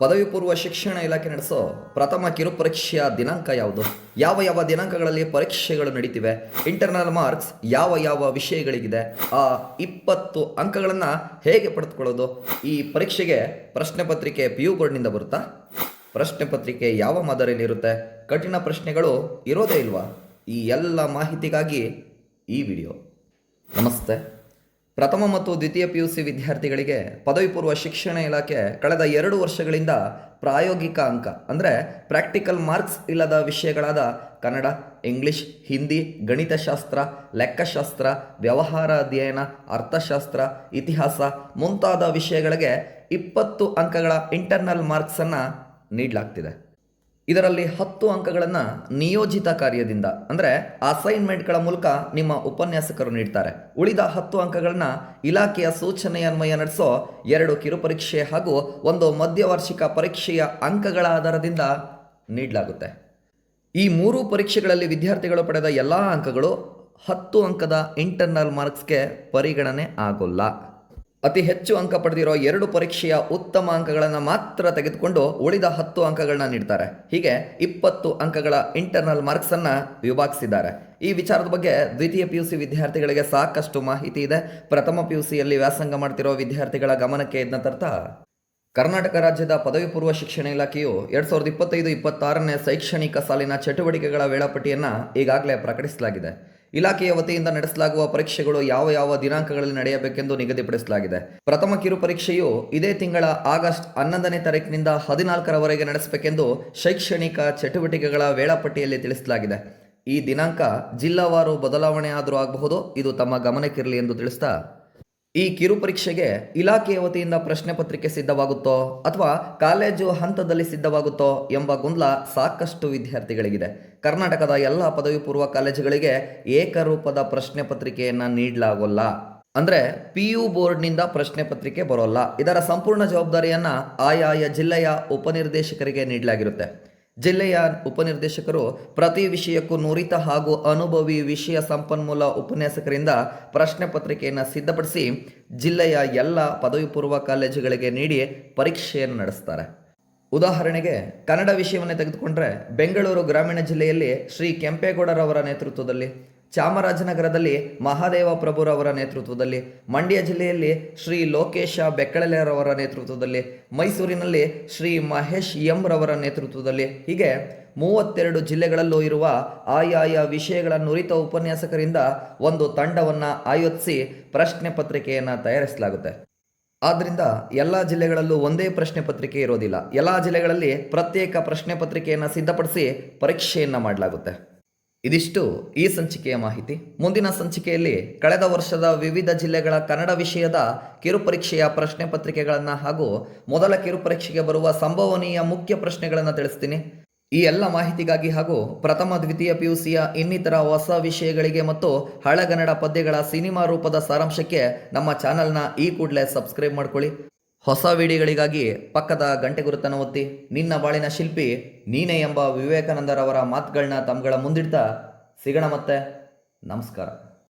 ಪದವಿ ಪೂರ್ವ ಶಿಕ್ಷಣ ಇಲಾಖೆ ನಡೆಸೋ ಪ್ರಥಮ ಕಿರು ಪರೀಕ್ಷೆಯ ದಿನಾಂಕ ಯಾವುದು? ಯಾವ ಯಾವ ದಿನಾಂಕಗಳಲ್ಲಿ ಪರೀಕ್ಷೆಗಳು ನಡೀತಿವೆ? ಇಂಟರ್ನಲ್ ಮಾರ್ಕ್ಸ್ ಯಾವ ಯಾವ ವಿಷಯಗಳಿಗಿದೆ? ಆ ಇಪ್ಪತ್ತು ಅಂಕಗಳನ್ನು ಹೇಗೆ ಪಡೆದುಕೊಳ್ಳೋದು? ಈ ಪರೀಕ್ಷೆಗೆ ಪ್ರಶ್ನೆ ಪತ್ರಿಕೆ ಪಿ ಯು ಬೋರ್ಡ್ನಿಂದ ಬರುತ್ತಾ? ಪ್ರಶ್ನೆ ಪತ್ರಿಕೆ ಯಾವ ಮಾದರಿಯಲ್ಲಿ ಇರುತ್ತೆ? ಕಠಿಣ ಪ್ರಶ್ನೆಗಳು ಇರೋದೇ ಇಲ್ವಾ? ಈ ಎಲ್ಲ ಮಾಹಿತಿಗಾಗಿ ಈ ವಿಡಿಯೋ. ನಮಸ್ತೆ. ಪ್ರಥಮ ಮತ್ತು ದ್ವಿತೀಯ ಪಿ ಯು ಸಿ ವಿದ್ಯಾರ್ಥಿಗಳಿಗೆ ಪದವಿ ಪೂರ್ವ ಶಿಕ್ಷಣ ಇಲಾಖೆ ಕಳೆದ ಎರಡು ವರ್ಷಗಳಿಂದ ಪ್ರಾಯೋಗಿಕ ಅಂಕ, ಅಂದರೆ ಪ್ರಾಕ್ಟಿಕಲ್ ಮಾರ್ಕ್ಸ್ ಇಲ್ಲದ ವಿಷಯಗಳಾದ ಕನ್ನಡ, ಇಂಗ್ಲಿಷ್, ಹಿಂದಿ, ಗಣಿತಶಾಸ್ತ್ರ, ಲೆಕ್ಕಶಾಸ್ತ್ರ, ವ್ಯವಹಾರ ಅಧ್ಯಯನ, ಅರ್ಥಶಾಸ್ತ್ರ, ಇತಿಹಾಸ ಮುಂತಾದ ವಿಷಯಗಳಿಗೆ ಇಪ್ಪತ್ತು ಅಂಕಗಳ ಇಂಟರ್ನಲ್ ಮಾರ್ಕ್ಸನ್ನು ನೀಡಲಾಗ್ತಿದೆ. ಇದರಲ್ಲಿ ಹತ್ತು ಅಂಕಗಳನ್ನು ನಿಯೋಜಿತ ಕಾರ್ಯದಿಂದ, ಅಂದರೆ ಅಸೈನ್ಮೆಂಟ್ಗಳ ಮೂಲಕ ನಿಮ್ಮ ಉಪನ್ಯಾಸಕರು ನೀಡ್ತಾರೆ. ಉಳಿದ ಹತ್ತು ಅಂಕಗಳನ್ನು ಇಲಾಖೆಯ ಸೂಚನೆಯನ್ವಯ ನಡೆಸೋ ಎರಡು ಕಿರುಪರೀಕ್ಷೆ ಹಾಗೂ ಒಂದು ಮಧ್ಯವಾರ್ಷಿಕ ಪರೀಕ್ಷೆಯ ಅಂಕಗಳ ಆಧಾರದಿಂದ ನೀಡಲಾಗುತ್ತೆ. ಈ ಮೂರು ಪರೀಕ್ಷೆಗಳಲ್ಲಿ ವಿದ್ಯಾರ್ಥಿಗಳು ಪಡೆದ ಎಲ್ಲ ಅಂಕಗಳು ಹತ್ತು ಅಂಕದ ಇಂಟರ್ನಲ್ ಮಾರ್ಕ್ಸ್ಗೆ ಪರಿಗಣನೆ ಆಗೋಲ್ಲ. ಅತಿ ಹೆಚ್ಚು ಅಂಕ ಪಡೆದಿರೋ ಎರಡು ಪರೀಕ್ಷೆಯ ಉತ್ತಮ ಅಂಕಗಳನ್ನು ಮಾತ್ರ ತೆಗೆದುಕೊಂಡು ಉಳಿದ ಹತ್ತು ಅಂಕಗಳನ್ನ ನೀಡ್ತಾರೆ. ಹೀಗೆ ಇಪ್ಪತ್ತು ಅಂಕಗಳ ಇಂಟರ್ನಲ್ ಮಾರ್ಕ್ಸನ್ನು ವಿಭಾಗಿಸಿದ್ದಾರೆ. ಈ ವಿಚಾರದ ಬಗ್ಗೆ ದ್ವಿತೀಯ ಪಿ ಯು ಸಿ ವಿದ್ಯಾರ್ಥಿಗಳಿಗೆ ಸಾಕಷ್ಟು ಮಾಹಿತಿ ಇದೆ. ಪ್ರಥಮ ಪಿ ಯು ಸಿಯಲ್ಲಿ ವ್ಯಾಸಂಗ ಮಾಡ್ತಿರೋ ವಿದ್ಯಾರ್ಥಿಗಳ ಗಮನಕ್ಕೆ ಇದನ್ನ ತರ್ತಾ ಕರ್ನಾಟಕ ರಾಜ್ಯದ ಪದವಿ ಪೂರ್ವ ಶಿಕ್ಷಣ ಇಲಾಖೆಯು ಎರಡ್ ಸಾವಿರದ ಇಪ್ಪತ್ತೈದು ಇಪ್ಪತ್ತಾರನೇ ಶೈಕ್ಷಣಿಕ ಸಾಲಿನ ಚಟುವಟಿಕೆಗಳ ವೇಳಾಪಟ್ಟಿಯನ್ನು ಈಗಾಗಲೇ ಪ್ರಕಟಿಸಲಾಗಿದೆ. ಇಲಾಖೆಯ ವತಿಯಿಂದ ನಡೆಸಲಾಗುವ ಪರೀಕ್ಷೆಗಳು ಯಾವ ಯಾವ ದಿನಾಂಕಗಳಲ್ಲಿ ನಡೆಯಬೇಕೆಂದು ನಿಗದಿಪಡಿಸಲಾಗಿದೆ. ಪ್ರಥಮ ಕಿರು ಪರೀಕ್ಷೆಯು ಇದೇ ತಿಂಗಳ ಆಗಸ್ಟ್ ಹನ್ನೊಂದನೇ ತಾರೀಕಿನಿಂದ ಹದಿನಾಲ್ಕರವರೆಗೆ ನಡೆಸಬೇಕೆಂದು ಶೈಕ್ಷಣಿಕ ಚಟುವಟಿಕೆಗಳ ವೇಳಾಪಟ್ಟಿಯಲ್ಲಿ ತಿಳಿಸಲಾಗಿದೆ. ಈ ದಿನಾಂಕ ಜಿಲ್ಲಾವಾರು ಬದಲಾವಣೆ ಆದರೂ ಆಗಬಹುದು. ಇದು ತಮ್ಮ ಗಮನಕ್ಕಿರಲಿ ಎಂದು ತಿಳಿಸ್ತಾ ಈ ಕಿರು ಪರೀಕ್ಷೆಗೆ ಇಲಾಖೆಯ ವತಿಯಿಂದ ಪ್ರಶ್ನೆ ಪತ್ರಿಕೆ ಸಿದ್ಧವಾಗುತ್ತೋ ಅಥವಾ ಕಾಲೇಜು ಹಂತದಲ್ಲಿ ಸಿದ್ಧವಾಗುತ್ತೋ ಎಂಬ ಗೊಂದಲ ಸಾಕಷ್ಟು ವಿದ್ಯಾರ್ಥಿಗಳಿಗಿದೆ. ಕರ್ನಾಟಕದ ಎಲ್ಲ ಪದವಿ ಪೂರ್ವ ಕಾಲೇಜುಗಳಿಗೆ ಏಕರೂಪದ ಪ್ರಶ್ನೆ ಪತ್ರಿಕೆಯನ್ನು ನೀಡಲಾಗೋಲ್ಲ. ಅಂದ್ರೆ ಪಿ ಯು ಬೋರ್ಡ್ನಿಂದ ಪ್ರಶ್ನೆ ಪತ್ರಿಕೆ ಬರೋಲ್ಲ. ಇದರ ಸಂಪೂರ್ಣ ಜವಾಬ್ದಾರಿಯನ್ನ ಆಯಾಯ ಜಿಲ್ಲೆಯ ಉಪನಿರ್ದೇಶಕರಿಗೆ ನೀಡಲಾಗಿರುತ್ತೆ. ಜಿಲ್ಲೆಯ ಉಪನಿರ್ದೇಶಕರು ಪ್ರತಿ ವಿಷಯಕ್ಕೂ ನುರಿತ ಹಾಗೂ ಅನುಭವಿ ವಿಷಯ ಸಂಪನ್ಮೂಲ ಉಪನ್ಯಾಸಕರಿಂದ ಪ್ರಶ್ನೆ ಪತ್ರಿಕೆಯನ್ನು ಸಿದ್ಧಪಡಿಸಿ ಜಿಲ್ಲೆಯ ಎಲ್ಲ ಪದವಿ ಪೂರ್ವ ಕಾಲೇಜುಗಳಿಗೆ ನೀಡಿ ಪರೀಕ್ಷೆಯನ್ನು ನಡೆಸ್ತಾರೆ. ಉದಾಹರಣೆಗೆ, ಕನ್ನಡ ವಿಷಯವನ್ನು ತೆಗೆದುಕೊಂಡ್ರೆ ಬೆಂಗಳೂರು ಗ್ರಾಮೀಣ ಜಿಲ್ಲೆಯಲ್ಲಿ ಶ್ರೀ ಕೆಂಪೇಗೌಡರವರ ನೇತೃತ್ವದಲ್ಲಿ ಚಾಮರಾಜನಗರದಲ್ಲಿ ಮಹಾದೇವ ಪ್ರಭುರವರ ನೇತೃತ್ವದಲ್ಲಿ, ಮಂಡ್ಯ ಜಿಲ್ಲೆಯಲ್ಲಿ ಶ್ರೀ ಲೋಕೇಶ ಬೆಕ್ಕಳಲೆರವರ ನೇತೃತ್ವದಲ್ಲಿ, ಮೈಸೂರಿನಲ್ಲಿ ಶ್ರೀ ಮಹೇಶ್ ಎಂ ರವರ ನೇತೃತ್ವದಲ್ಲಿ, ಹೀಗೆ ಮೂವತ್ತೆರಡು ಜಿಲ್ಲೆಗಳಲ್ಲೂ ಇರುವ ಆಯಾಯ ವಿಷಯಗಳ ನುರಿತ ಉಪನ್ಯಾಸಕರಿಂದ ಒಂದು ತಂಡವನ್ನು ಆಯೋಜಿಸಿ ಪ್ರಶ್ನೆ ಪತ್ರಿಕೆಯನ್ನು ತಯಾರಿಸಲಾಗುತ್ತೆ. ಆದ್ದರಿಂದ ಎಲ್ಲ ಜಿಲ್ಲೆಗಳಲ್ಲೂ ಒಂದೇ ಪ್ರಶ್ನೆ ಪತ್ರಿಕೆ ಇರೋದಿಲ್ಲ. ಎಲ್ಲ ಜಿಲ್ಲೆಗಳಲ್ಲಿ ಪ್ರತ್ಯೇಕ ಪ್ರಶ್ನೆ ಪತ್ರಿಕೆಯನ್ನು ಸಿದ್ಧಪಡಿಸಿ ಪರೀಕ್ಷೆಯನ್ನು ಮಾಡಲಾಗುತ್ತೆ. ಇದಿಷ್ಟು ಈ ಸಂಚಿಕೆಯ ಮಾಹಿತಿ. ಮುಂದಿನ ಸಂಚಿಕೆಯಲ್ಲಿ ಕಳೆದ ವರ್ಷದ ವಿವಿಧ ಜಿಲ್ಲೆಗಳ ಕನ್ನಡ ವಿಷಯದ ಕಿರುಪರೀಕ್ಷೆಯ ಪ್ರಶ್ನೆ ಪತ್ರಿಕೆಗಳನ್ನು ಹಾಗೂ ಮೊದಲ ಕಿರುಪರೀಕ್ಷೆಗೆ ಬರುವ ಸಂಭವನೀಯ ಮುಖ್ಯ ಪ್ರಶ್ನೆಗಳನ್ನು ತಿಳಿಸ್ತೀನಿ. ಈ ಎಲ್ಲ ಮಾಹಿತಿಗಾಗಿ ಹಾಗೂ ಪ್ರಥಮ, ದ್ವಿತೀಯ, ಪಿಯುಸಿಯ ಇನ್ನಿತರ ಹೊಸ ವಿಷಯಗಳಿಗೆ ಮತ್ತು ಹಳೆಗನ್ನಡ ಪದ್ಯಗಳ ಸಿನಿಮಾ ರೂಪದ ಸಾರಾಂಶಕ್ಕೆ ನಮ್ಮ ಚಾನಲ್ನ ಈ ಕೂಡಲೇ ಸಬ್ಸ್ಕ್ರೈಬ್ ಮಾಡ್ಕೊಳ್ಳಿ. ಹೊಸ ವಿಡಿಯೋಗಳಿಗಾಗಿ ಪಕ್ಕದ ಗಂಟೆ ಗುರುತನ್ನು ಒತ್ತಿ, ನಿನ್ನ ಬಾಳಿನ ಶಿಲ್ಪಿ ನೀನೇ ಎಂಬ ವಿವೇಕಾನಂದರವರ ಮಾತುಗಳನ್ನ ತಮ್ಗಳ ಮುಂದಿಡ್ತಾ ಸಿಗೋಣ ಮತ್ತೆ. ನಮಸ್ಕಾರ.